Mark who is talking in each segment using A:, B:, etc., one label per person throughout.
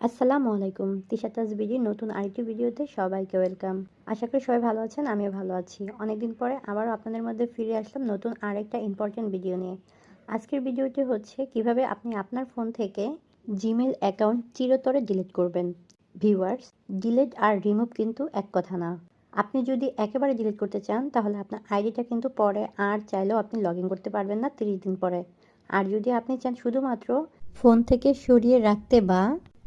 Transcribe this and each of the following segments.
A: আসসালামু আলাইকুম। তিশা তাজবিরির নতুন আরেকটি ভিডিওতে সবাইকে ওয়েলকাম। আশা করি সবাই ভালো আছেন, আমিও ভালো আছি। অনেকদিন পরে আবারও আপনাদের মধ্যে ফিরে আসলাম নতুন আরেকটা ইম্পর্টেন্ট ভিডিও নিয়ে। আজকের ভিডিওটি হচ্ছে কীভাবে আপনি আপনার ফোন থেকে জিমেল অ্যাকাউন্ট চিরতরে ডিলিট করবেন। ভিউয়ার্স ডিলিট আর রিমুভ কিন্তু এক কথা না। আপনি যদি একেবারে ডিলিট করতে চান, তাহলে আপনার আইডিটা কিন্তু পরে আর চাইলেও আপনি লগ করতে পারবেন না তিরিশ দিন পরে। আর যদি আপনি চান শুধুমাত্র ফোন থেকে সরিয়ে রাখতে বা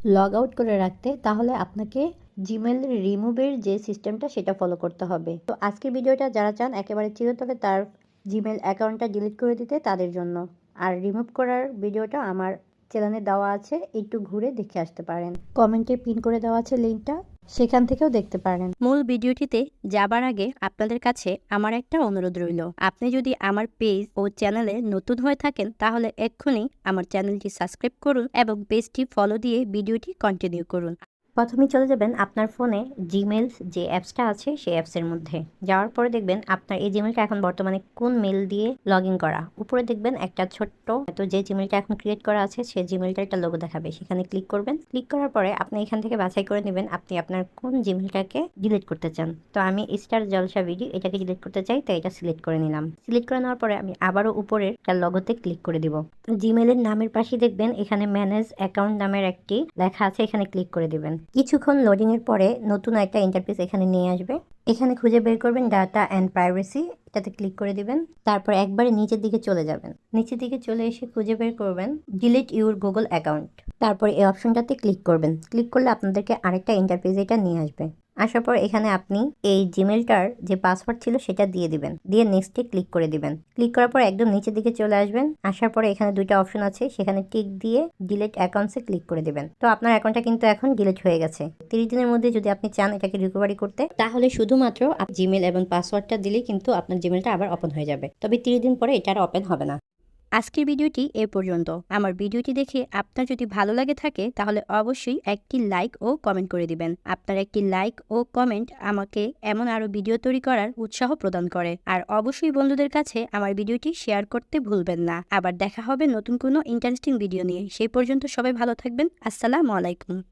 A: লগ আউট করে রাখতে, তাহলে আপনাকে জিমেল রিমুভের যে সিস্টেমটা সেটা ফলো করতে হবে। তো আজকের ভিডিওটা যারা চান, একেবারে চিরতরে তার জিমেল অ্যাকাউন্টটা ডিলিট করে দিতে তাদের জন্য। আর রিমুভ করার ভিডিওটা আমার চ্যানেলে দেওয়া আছে, একটু ঘুরে দেখে আসতে পারেন। কমেন্টে পিন করে দেওয়া আছে লিঙ্কটা সেখান থেকেও দেখতে পারেন।
B: মূল ভিডিওটিতে যাবার আগে আপনাদের কাছে আমার একটা অনুরোধ রইল। আপনি যদি আমার পেজ ও চ্যানেলে নতুন হয়ে থাকেন, তাহলে এক্ষুনি আমার চ্যানেলটি সাবস্ক্রাইব করুন এবং পেজটি ফলো দিয়ে ভিডিওটি কন্টিনিউ করুন। প্রথমেই চলে যাবেন আপনার ফোনে জিমেল যে অ্যাপসটা আছে, সেই অ্যাপসের মধ্যে। যাওয়ার পরে দেখবেন আপনার এই জিমেলটা এখন বর্তমানে কোন মেল দিয়ে লগ করা। উপরে দেখবেন একটা ছোট্ট, তো যে জিমেলটা এখন ক্রিয়েট করা আছে সেই জিমেলটার একটা লোগো দেখাবে। সেখানে ক্লিক করবেন। ক্লিক করার পরে আপনি এখান থেকে বাছাই করে নেবেন আপনি আপনার কোন জিমেলটাকে ডিলিট করতে চান। তো আমি স্টার জলসা ভিডিও এটাকে ডিলিট করতে চাই, তাই এটা সিলেক্ট করে নিলাম। সিলেক্ট করে নেওয়ার পরে আমি আবারও উপরের একটা লগোতে ক্লিক করে দিব। জিমেলের নামের পাশে দেখবেন এখানে ম্যানেজ অ্যাকাউন্ট নামের একটি লেখা আছে, এখানে ক্লিক করে দিবেন। কিছুক্ষণ লোডিং এর পরে নতুন একটা ইন্টারফেস এখানে নিয়ে আসবে। এখানে খুঁজে বের করবেন ডাটা অ্যান্ড প্রাইভেসি এটাতে ক্লিক করে দিবেন। তারপর একবারে নিচের দিকে চলে যাবেন। নিচের দিকে চলে এসে খুঁজে বের করবেন ডিলিট ইউর গুগল অ্যাকাউন্ট তারপর এই অপশনটাতে ক্লিক করবেন। ক্লিক করলে আপনাদেরকে আরেকটা ইন্টারফেস এটা নিয়ে আসবে। আসার পর এখানে আপনি এই জিমেলটার যে পাসওয়ার্ড ছিল সেটা দিয়ে দিবেন। দিয়ে নেক্সটে ক্লিক করে দিবেন। ক্লিক করার পর একদম নিচের দিকে চলে আসবেন। আসার পরে এখানে দুইটা অপশন আছে। সেখানে টিক দিয়ে ডিলিট অ্যাকাউন্টসে ক্লিক করে দিবেন। তো আপনার অ্যাকাউন্টটা কিন্তু এখন ডিলিট হয়ে গেছে। তিরিশ দিনের মধ্যে যদি আপনি চান এটাকে রিকভারি করতে, তাহলে শুধুমাত্র জিমেল এবং পাসওয়ার্ডটা দিলেই কিন্তু আপনার জিমেলটা আবার ওপেন হয়ে যাবে। তবে তিরিশ দিন পরে এটা আর ওপেন হবে না। আজকের ভিডিওটি এ পর্যন্ত। আমার ভিডিওটি দেখে আপনার যদি ভালো লাগে থাকে, তাহলে অবশ্যই একটি লাইক ও কমেন্ট করে দিবেন। আপনার একটি লাইক ও কমেন্ট আমাকে এমন আরও ভিডিও তৈরি করার উৎসাহ প্রদান করে। আর অবশ্যই বন্ধুদের কাছে আমার ভিডিওটি শেয়ার করতে ভুলবেন না। আবার দেখা হবে নতুন কোনো ইন্টারেস্টিং ভিডিও নিয়ে। সেই পর্যন্ত সবাই ভালো থাকবেন। আসসালামু আলাইকুম।